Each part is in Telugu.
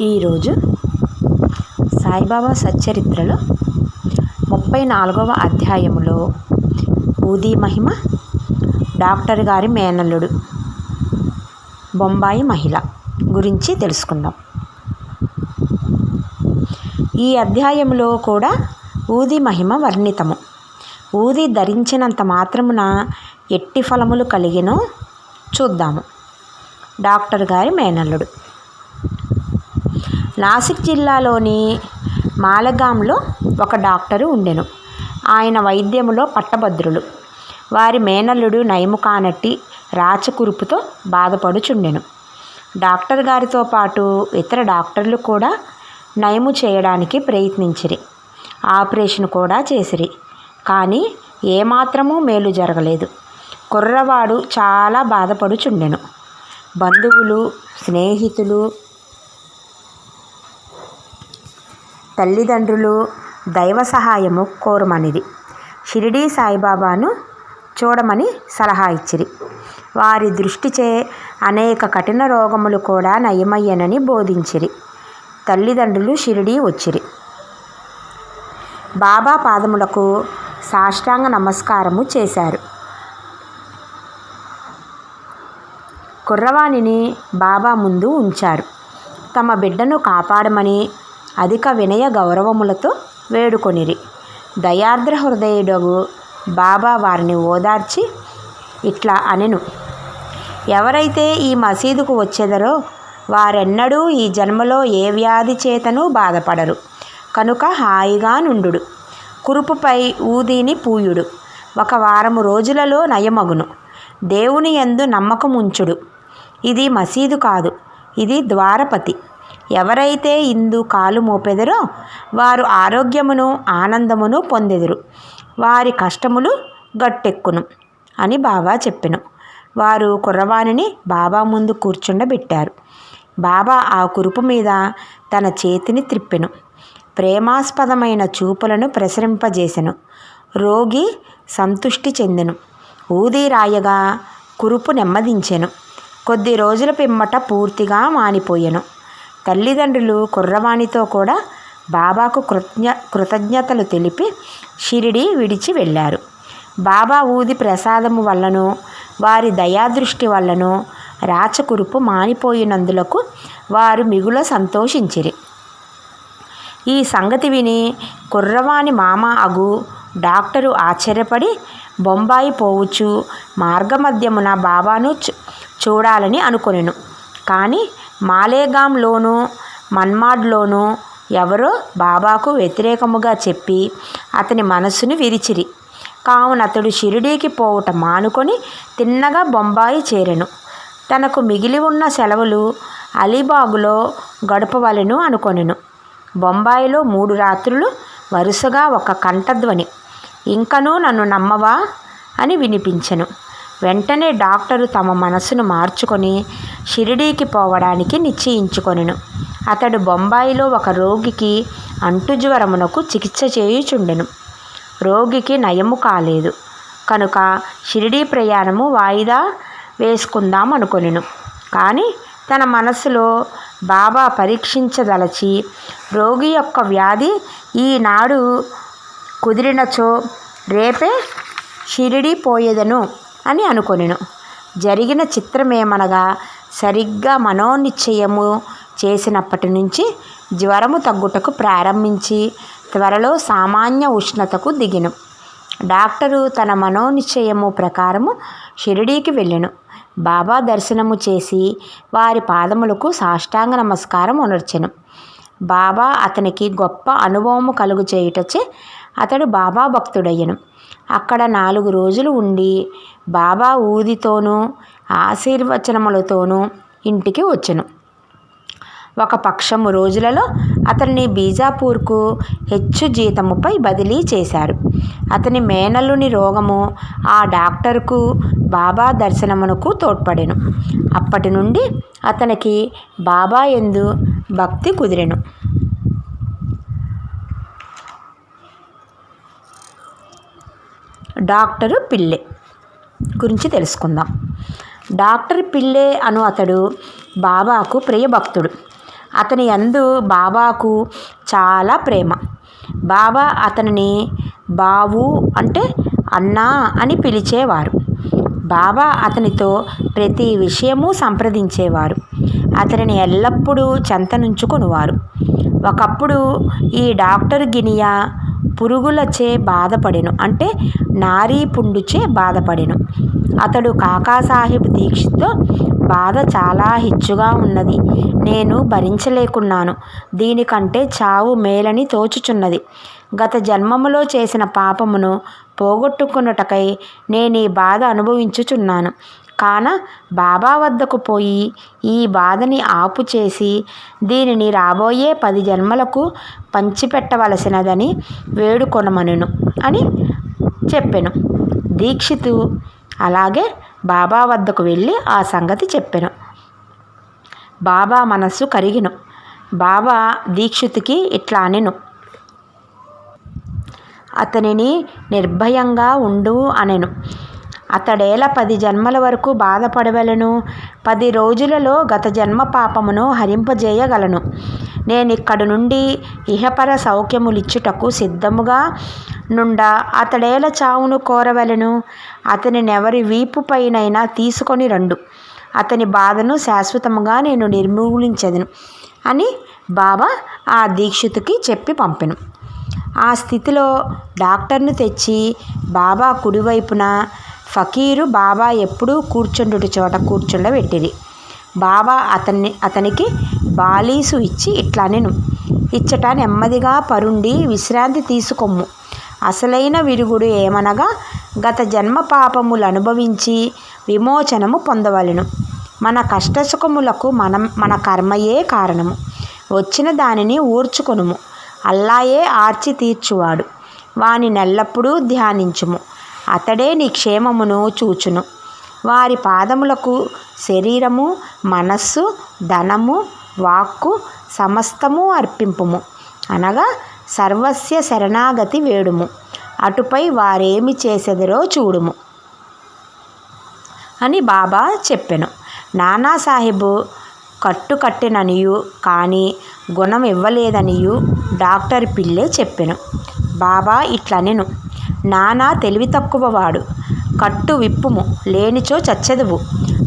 ఈరోజు సాయిబాబా సచ్చరిత్రలో ముప్పై నాలుగవ అధ్యాయములో ఊదీ మహిమ డాక్టర్ గారి మేనల్లుడు బొంబాయి మహిళ గురించి తెలుసుకుందాం. ఈ అధ్యాయంలో కూడా ఊది మహిమ వర్ణితము. ఊది ధరించినంత మాత్రమున ఎట్టి ఫలములు కలిగినో చూద్దాము. డాక్టర్ గారి మేనల్లుడు నాసిక్ జిల్లాలోని మాలగాంలో ఒక డాక్టరు ఉండెను. ఆయన వైద్యములో పట్టభద్రులు. వారి మేనల్లుడు నయము కానట్టి రాచకురుపుతో బాధపడుచుండెను. డాక్టర్ గారితో పాటు ఇతర డాక్టర్లు కూడా నయము చేయడానికి ప్రయత్నించిరి. ఆపరేషన్ కూడా చేసిరి. కానీ ఏమాత్రమూ మేలు జరగలేదు. కుర్రవాడు చాలా బాధపడుచుండెను. బంధువులు స్నేహితులు తల్లిదండ్రులు దైవ సహాయము కోరమనిది. షిరిడీ సాయిబాబాను చూడమని సలహా ఇచ్చిరి. వారి దృష్టిచే అనేక కఠిన రోగములు కూడా నయమయ్యనని బోధించిరి. తల్లిదండ్రులు షిరిడీ వచ్చిరి. బాబా పాదములకు సాష్టాంగ నమస్కారము చేశారు. కుర్రవాణిని బాబా ముందు ఉంచారు. తమ బిడ్డను కాపాడమని అధిక వినయ గౌరవములతో వేడుకొనిరి. దయార్ద్ర హృదయుడగు బాబా వారిని ఓదార్చి ఇట్లా అనెను. ఎవరైతే ఈ మసీదుకు వచ్చేదరో వారెన్నడూ ఈ జన్మలో ఏ వ్యాధి చేతనూ బాధపడరు. కనుక హాయిగా నుండు కురుపుపై ఊదీని పూయుడు. ఒక వారము రోజులలో నయమగును. దేవుని యందు నమ్మకముంచుడు. ఇది మసీదు కాదు. ఇది ద్వారపతి. ఎవరైతే ఇందు కాలు మోపెదరో వారు ఆరోగ్యమును ఆనందమును పొందెదరు. వారి కష్టములు గట్టెక్కును అని బాబా చెప్పెను. వారు కుర్రవాణిని బాబా ముందు కూర్చుండబెట్టారు. బాబా ఆ కురుపు మీద తన చేతిని త్రిప్పెను. ప్రేమాస్పదమైన చూపులను ప్రసరింపజేసెను. రోగి సంతుష్టి చెందెను. ఊది రాయగా కురుపు నెమ్మదించెను. కొద్ది రోజుల పిమ్మట పూర్తిగా మానిపోయెను. తల్లిదండ్రులు కుర్రవాణితో కూడా బాబాకు కృతజ్ఞ కృతజ్ఞతలు తెలిపి షిరిడి విడిచి వెళ్ళారు. బాబా ఊది ప్రసాదము వల్లనూ వారి దయాదృష్టి వల్లనూ రాచకురుపు మానిపోయినందులకు వారు మిగుల సంతోషించిరి. ఈ సంగతి విని కుర్రవాణి మామ అగు డాక్టరు ఆశ్చర్యపడి బొంబాయి పోవచ్చు మార్గమధ్యమున బాబాను చూడాలని అనుకొనెను. కానీ మాలేగాంలోనూ మన్మాడ్లోనూ ఎవరో బాబాకు వ్యతిరేకముగా చెప్పి అతని మనస్సును విరిచిరి. కావున అతడు షిరిడీకి పోవుట మానుకొని తిన్నగా బొంబాయి చేరెను. తనకు మిగిలి ఉన్న సెలవులు అలీబాగులో గడపవలెను అనుకొనెను. బొంబాయిలో మూడు రాత్రులు వరుసగా ఒక కంఠధ్వని ఇంకనూ నన్ను నమ్మవా? అని వినిపించెను. వెంటనే డాక్టరు తమ మనసును మార్చుకొని షిరిడీకి పోవడానికి నిశ్చయించుకొనెను. అతడు బొంబాయిలో ఒక రోగికి అంటుజ్వరమునకు చికిత్స చేయుచుండెను. రోగికి నయము కాలేదు. కనుక షిరిడీ ప్రయాణము వాయిదా వేసుకుందాం అనుకొనెను కానీ తన మనసులో బాబా పరీక్షించదలచి రోగి యొక్క వ్యాధి ఈనాడు కుదిరినచో రేపే షిరిడీ పోయేదను అని అనుకొనెను. జరిగిన చిత్రమేమనగా సరిగ్గా మనోనిశ్చయము చేసినప్పటి నుంచి జ్వరము తగ్గుటకు ప్రారంభించి త్వరలో సామాన్య ఉష్ణతకు దిగిను. డాక్టరు తన మనోనిశ్చయము ప్రకారము షిరిడీకి వెళ్ళెను. బాబా దర్శనము చేసి వారి పాదములకు సాష్టాంగ నమస్కారం ఉనర్చెను. బాబా అతనికి గొప్ప అనుభవము కలుగు చేయుటచే అతడు బాబా భక్తుడయ్యను. అక్కడ నాలుగు రోజులు ఉండి బాబా ఊదితోనూ ఆశీర్వచనములతోనూ ఇంటికి వచ్చెను. ఒక పక్షము రోజులలో అతన్ని బీజాపూర్కు హెచ్చు జీతముపై బదిలీ చేశారు. అతని మేనల్లుని రోగము ఆ డాక్టర్కు బాబా దర్శనమునకు తోడ్పడెను. అప్పటి నుండి అతనికి బాబా ఎందు భక్తి కుదిరెను. డాక్టరు పిల్లె గురించి తెలుసుకుందాం. డాక్టర్ పిల్లే అను అతడు బాబాకు ప్రియభక్తుడు. అతని అందు బాబాకు చాలా ప్రేమ. బాబా అతనిని బావు అంటే అన్నా అని పిలిచేవారు. బాబా అతనితో ప్రతి విషయము సంప్రదించేవారు. అతనిని ఎల్లప్పుడూ చెంతనుంచుకునివారు. ఒకప్పుడు ఈ డాక్టర్ గినియా పురుగులచే బాధపడెను. అంటే నారీ పుండుచే బాధపడెను. అతడు కాకాసాహెబ్ దీక్షిత్తో బాధ చాలా హెచ్చుగా ఉన్నది. నేను భరించలేకున్నాను. దీనికంటే చావు మేలని తోచుచున్నది. గత జన్మములో చేసిన పాపమును పోగొట్టుకున్నటకై నేను ఈ బాధ అనుభవించుచున్నాను. కాన బాబా వద్దకు పోయి ఈ బాధని ఆపుచేసి దీనిని రాబోయే పది జన్మలకు పంచిపెట్టవలసినదని వేడుకొనమనును అని చెప్పెను. దీక్షితు అలాగే బాబా వద్దకు వెళ్ళి ఆ సంగతి చెప్పెను. బాబా మనస్సు కరిగిను. బాబా దీక్షితుకి ఇట్లా అనెను. అతనిని నిర్భయంగా ఉండు అనెను. అతడేల పది జన్మల వరకు బాధపడవలను పది రోజులలో గత జన్మ పాపమును హరింపజేయగలను. నేనిక్కడి నుండి ఇహపర సౌఖ్యములిచ్చుటకు సిద్ధముగా నుండా అతడేల చావును కోరవలను అతనినెవరి వీపుపైనైనా తీసుకొని రండు. అతని బాధను శాశ్వతముగా నేను నిర్మూలించదును అని బాబా ఆ దీక్షితుకి చెప్పి పంపెను. ఆ స్థితిలో డాక్టర్ను తెచ్చి బాబా కుడివైపున ఫకీరు బాబా ఎప్పుడూ కూర్చుండుటి చోట కూర్చుండబెట్టిరి బాబా అతన్ని అతనికి బాలీసు ఇచ్చి ఇట్లా నేను ఇచ్చట నెమ్మదిగా పరుండి విశ్రాంతి తీసుకొమ్ము. అసలైన విరుగుడు ఏమనగా గత జన్మ పాపములు అనుభవించి విమోచనము పొందవలెను. మన కష్టసుఖములకు మనం మన కర్మయే కారణము. వచ్చిన దానిని ఊర్చుకొనుము. అల్లాయే ఆర్చి తీర్చువాడు వాని నెల్లప్పుడూ ధ్యానించుము. అతడే నీ క్షేమమును చూచును. వారి పాదములకు శరీరము మనస్సు ధనము వాక్కు సమస్తము అర్పింపుము. అనగా సర్వస్య శరణాగతి వేడుము. అటుపై వారేమి చేసెదరో చూడుము. అని బాబా చెప్పెను. నానాసాహెబు కట్టుకట్టెననియు కానీ గుణం ఇవ్వలేదనియు డాక్టర్ పిల్లే చెప్పెను. బాబా ఇట్లనెను. నానా తెలివి తక్కువవాడు కట్టు విప్పుము లేనిచో చచ్చెదువు.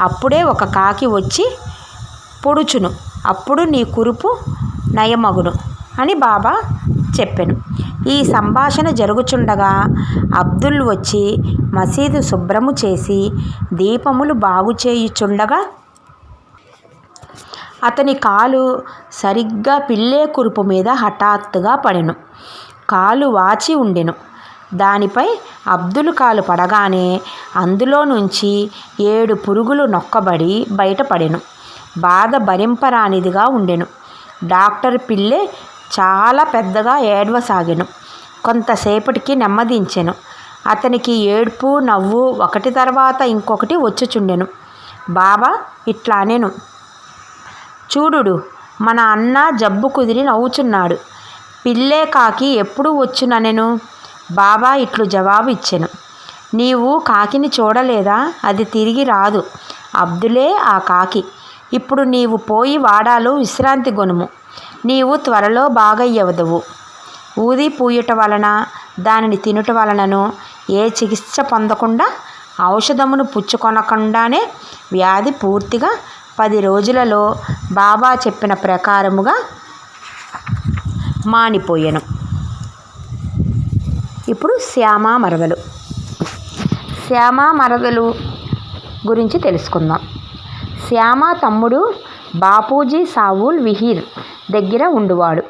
అప్పుడే ఒక కాకి వచ్చి పొడుచును. అప్పుడు నీ కురుపు నయమగును అని బాబా చెప్పెను. ఈ సంభాషణ జరుగుచుండగా అబ్దుల్ వచ్చి మసీదు శుభ్రము చేసి దీపములు బాగు చేయుచుండగా అతని కాలు సరిగ్గా పిల్లే కురుపు మీద హఠాత్తుగా పడెను. కాలు వాచి ఉండెను. దానిపై అబ్దుల్ కాలు పడగానే అందులో నుంచి ఏడు పురుగులు నొక్కబడి బయటపడెను. బాధ భరింపరానిదిగా ఉండెను. డాక్టర్ పిల్లె చాలా పెద్దగా ఏడవసాగెను. కొంతసేపటికి నెమ్మదించెను. అతనికి ఏడ్పు నవ్వు ఒకటి తర్వాత ఇంకొకటి వచ్చుచుండెను. బాబా ఇట్లానేను చూడుడు మన అన్న జబ్బు కుదిరి నవ్వుచున్నాడు. పిల్లే కాకి ఎప్పుడు వచ్చుననెను? బాబా ఇట్లు జవాబు ఇచ్చెను. నీవు కాకిని చూడలేదా? అది తిరిగి రాదు. అబ్దులే ఆ కాకి. ఇప్పుడు నీవు పోయి వాడాలో విశ్రాంతి గొనుము. నీవు త్వరలో బాగయ్యవదవు. ఊది పూయుట వలన దానిని తినుట వలనను ఏ చికిత్స పొందకుండా ఔషధమును పుచ్చుకొనకుండానే వ్యాధి పూర్తిగా పది రోజులలో బాబా చెప్పిన ప్రకారముగా మానిపోయాను. ఇప్పుడు శ్యామ మరదలు శ్యామ మరదలు గురించి తెలుసుకుందాం. శ్యామ తమ్ముడు బాపూజీ సావుల్ విహీర్ దగ్గర ఉండువాడు.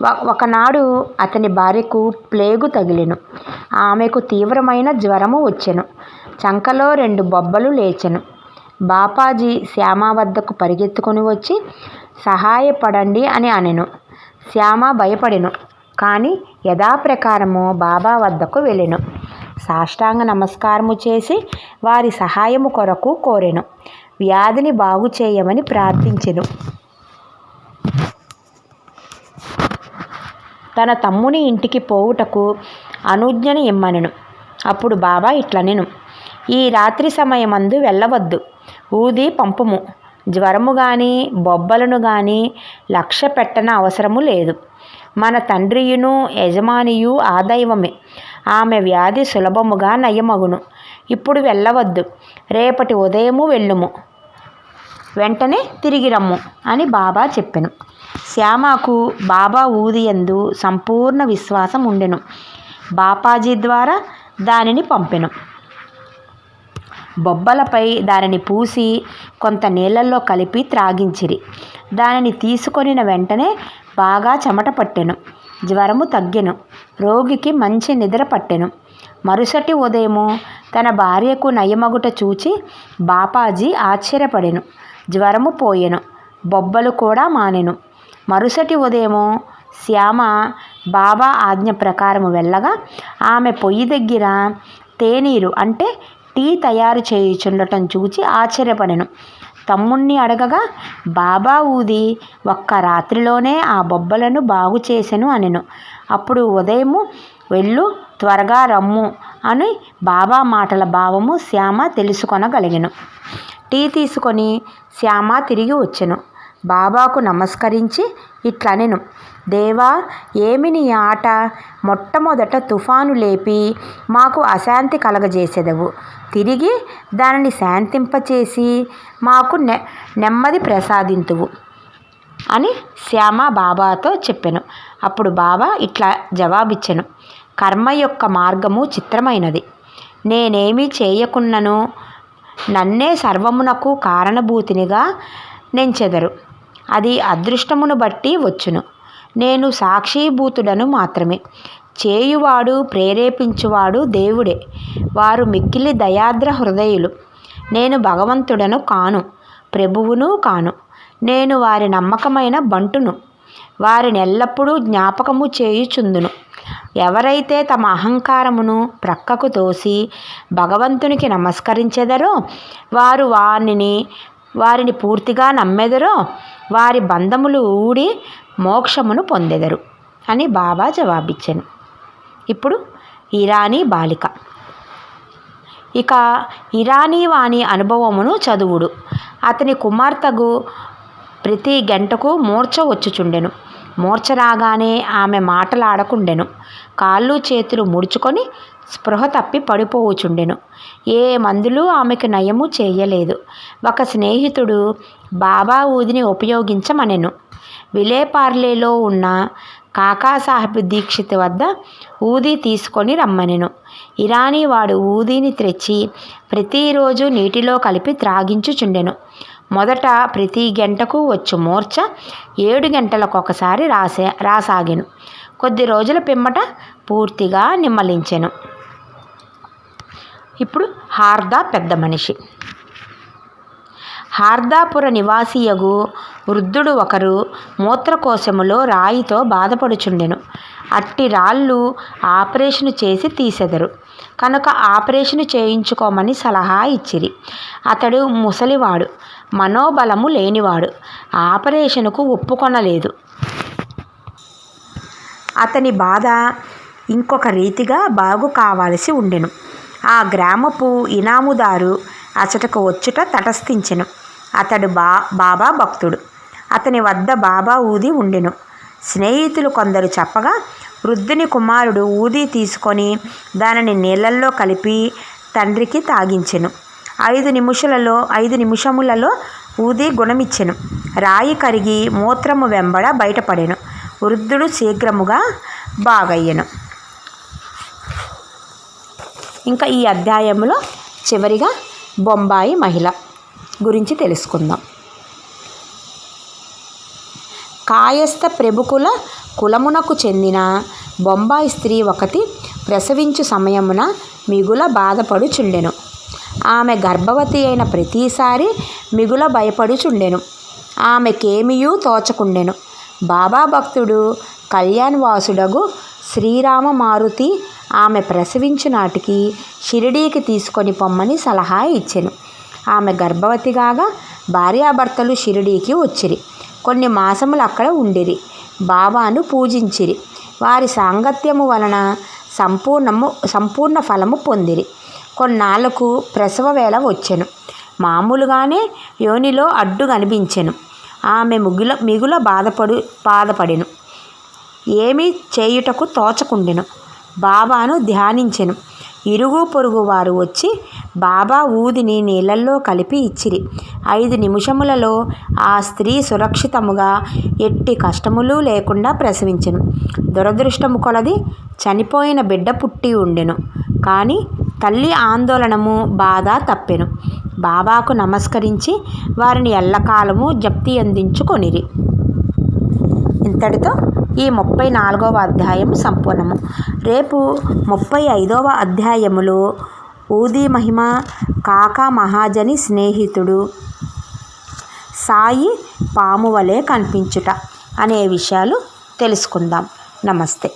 వ- ఒకనాడు అతని భార్యకు ప్లేగు తగిలెను. ఆమెకు తీవ్రమైన జ్వరము వచ్చెను. చంకలో రెండు బొబ్బలు లేచెను. బాపాజీ శ్యామ వద్దకు పరిగెత్తుకొని వచ్చి సహాయపడండి అని అనెను. శ్యామ భయపడెను. కానీ యథాప్రకారము బాబా వద్దకు వెళ్ళెను. సాష్టాంగ నమస్కారము చేసి వారి సహాయము కొరకు కోరెను. వ్యాధిని బాగు చేయమని ప్రార్థించెను. తన తమ్ముని ఇంటికి పోవుటకు అనుజ్ఞని ఇమ్మనెను. అప్పుడు బాబా ఇట్లనెను. ఈ రాత్రి సమయమందు వెళ్ళవద్దు. ఊది పంపుము. జ్వరము కానీ బొబ్బలను కానీ లక్ష్య పెట్టన అవసరము లేదు. మన తండ్రియును యజమానియు ఆ దైవమే. ఆమె వ్యాధి సులభముగా నయమగును. ఇప్పుడు వెళ్ళవద్దు. రేపటి ఉదయము వెళ్ళుము. వెంటనే తిరిగి రమ్ము అని బాబా చెప్పెను. శ్యామకు బాబా ఊదియందు సంపూర్ణ విశ్వాసం ఉండెను. బాపాజీ ద్వారా దానిని పంపెను. బొబ్బలపై దానిని పూసి కొంత నీళ్ళల్లో కలిపి త్రాగించిరి. దానిని తీసుకొనిన వెంటనే బాగా చెమట పట్టెను. జ్వరము తగ్గెను. రోగికి మంచి నిద్ర పట్టెను. మరుసటి ఉదయము తన భార్యకు నయమగుట చూచి బాపాజీ ఆశ్చర్యపడెను. జ్వరము పోయెను. బొబ్బలు కూడా మానెను. మరుసటి ఉదయము శ్యామ బాబా ఆజ్ఞ ప్రకారము వెళ్ళగా ఆమె పొయ్యి దగ్గర తేనీరు అంటే టీ తయారు చేయుచుండటం చూచి ఆశ్చర్యపడెను. తమ్ముణ్ణి అడగగా బాబా ఊది ఒక్క రాత్రిలోనే ఆ బొబ్బలను బాగు చేసెను అనెను. అప్పుడు ఉదయము వెళ్ళు త్వరగా రమ్ము అని బాబా మాటల భావము శ్యామ తెలుసుకొనగలిగెను. టీ తీసుకొని శ్యామ తిరిగి వచ్చెను. బాబాకు నమస్కరించి ఇట్లనెను. దేవా ఏమి నీ ఆట? మొట్టమొదట తుఫాను లేపి మాకు అశాంతి కలగజేసెదవు. తిరిగి దానిని శాంతింపచేసి మాకు నె నెమ్మది ప్రసాదింతువు అని శ్యామ బాబాతో చెప్పాను. అప్పుడు బాబా ఇట్లా జవాబిచ్చాను. కర్మ యొక్క మార్గము చిత్రమైనది. నేనేమీ చేయకున్నను నన్నే సర్వమునకు కారణభూతినిగా నెంచెదరు. అది అదృష్టమును బట్టి వచ్చును. నేను సాక్షీభూతుడను మాత్రమే. చేయువాడు ప్రేరేపించువాడు దేవుడే. వారు మిక్కిలి దయాద్ర హృదయులు. నేను భగవంతుడను కాను ప్రభువును కాను. నేను వారి నమ్మకమైన బంటును. వారిని ఎల్లప్పుడూ జ్ఞాపకము చేయుచుందును. ఎవరైతే తమ అహంకారమును ప్రక్కకు తోసి భగవంతునికి నమస్కరించెదరో వారు వారిని వారిని పూర్తిగా నమ్మెదరో వారి బంధములు ఊడి మోక్షమును పొందెదరు అని బాబా జవాబిచ్చాను. ఇప్పుడు ఇరానీ బాలిక. ఇక ఇరానీ వాణి అనుభవమును చదువుడు. అతని కుమార్తెకు ప్రతి గంటకు మూర్ఛ వచ్చుచుండెను. మూర్ఛ రాగానే ఆమె మాటలాడకుండెను. కాళ్ళు చేతులు ముడుచుకొని స్పృహ తప్పి పడిపోవుచుండెను. ఏ మందులు ఆమెకు నయము చేయలేదు. ఒక స్నేహితుడు బాబా ఊదిని ఉపయోగించమనెను. విలేపార్లేలో ఉన్న కాకాసాహెబ్ దీక్షిత్ వద్ద ఊది తీసుకొని రమ్మనెను. ఇరానీ వాడు ఊదీని తెచ్చి ప్రతిరోజు నీటిలో కలిపి త్రాగించుచుండెను. మొదట ప్రతి గంటకు వచ్చు మూర్ఛ ఏడు గంటలకు ఒకసారి రాసే రాసాగాను. కొద్ది రోజుల పిమ్మట పూర్తిగా నిమ్మలించెను. ఇప్పుడు హార్దా పెద్ద మనిషి. హార్దాపుర నివాసియగు వృద్ధుడు ఒకరు మూత్రకోశములో రాయితో బాధపడుచుండెను. అట్టి రాళ్ళు ఆపరేషన్ చేసి తీసెదరు. కనుక ఆపరేషన్ చేయించుకోమని సలహా ఇచ్చిరి. అతడు ముసలివాడు మనోబలము లేనివాడు ఆపరేషన్కు ఒప్పుకొనలేదు. అతని బాధ ఇంకొక రీతిగా బాగు కావాల్సి ఉండెను. ఆ గ్రామపు ఇనాముదారు అచటకు వచ్చుట తటస్థించెను. అతడు బా బాబా భక్తుడు. అతని వద్ద బాబా ఊది ఉండెను. స్నేహితులు కొందరు చెప్పగా వృద్ధుని కుమారుడు ఊది తీసుకొని దానిని నీళ్ళల్లో కలిపి తండ్రికి తాగించెను. ఐదు నిమిషాలలో ఐదు నిమిషములలో ఊది గుణమిచ్చెను. రాయి కరిగి మూత్రము వెంబడ బయటపడెను. వృద్ధుడు శీఘ్రముగా బాగయ్యెను. ఇంకా ఈ అధ్యాయంలో చివరిగా బొంబాయి మహిళ. గురించి తెలుసుకుందాం. కాయస్థ ప్రభుకుల కులమునకు చెందిన బొంబాయి స్త్రీ ఒకటి ప్రసవించు సమయమున మిగుల బాధపడుచుండెను. ఆమె గర్భవతి అయిన ప్రతిసారి మిగుల భయపడుచుండెను. ఆమెకేమియూ తోచకుండెను. బాబా భక్తుడు కళ్యాణ్ వాసుడగు శ్రీరామ మారుతి ఆమె ప్రసవించు నాటికి షిరిడీకి తీసుకొని పొమ్మని సలహా ఇచ్చెను. ఆమె గర్భవతి కాగా భార్యాభర్తలు షిరిడీకి వచ్చిరి. కొన్ని మాసములు అక్కడ ఉండిరి. బాబాను పూజించిరి. వారి సాంగత్యము వలన సంపూర్ణము సంపూర్ణ ఫలము పొందిరి. కొన్నాళ్ళకు ప్రసవ వేళ వచ్చెను. మామూలుగానే యోనిలో అడ్డు కనిపించెను. ఆమె ముగుల మిగుల బాధపడు బాధపడెను. ఏమీ చేయుటకు తోచకుండెను. బాబాను ధ్యానించెను. ఇరుగు పొరుగు వారు వచ్చి బాబా ఊదిని నీళ్ళల్లో కలిపి ఇచ్చిరి. ఐదు నిమిషములలో ఆ స్త్రీ సురక్షితముగా ఎట్టి కష్టములు లేకుండా ప్రసవించెను. దురదృష్టము కొలది చనిపోయిన బిడ్డ పుట్టి ఉండెను. కానీ తల్లి ఆందోళనము బాధ తప్పెను. బాబాకు నమస్కరించి వారిని ఎల్లకాలము జప్తి అందించుకొనిరి. ఇంతటితో ఈ ముప్పై నాలుగవ అధ్యాయం సంపూర్ణము. రేపు ముప్పై ఐదవ అధ్యాయములో ఊది మహిమ కాకా మహాజని స్నేహితుడు సాయి పాము వలె కనిపించుట అనే విషయాలు తెలుసుకుందాం. నమస్తే.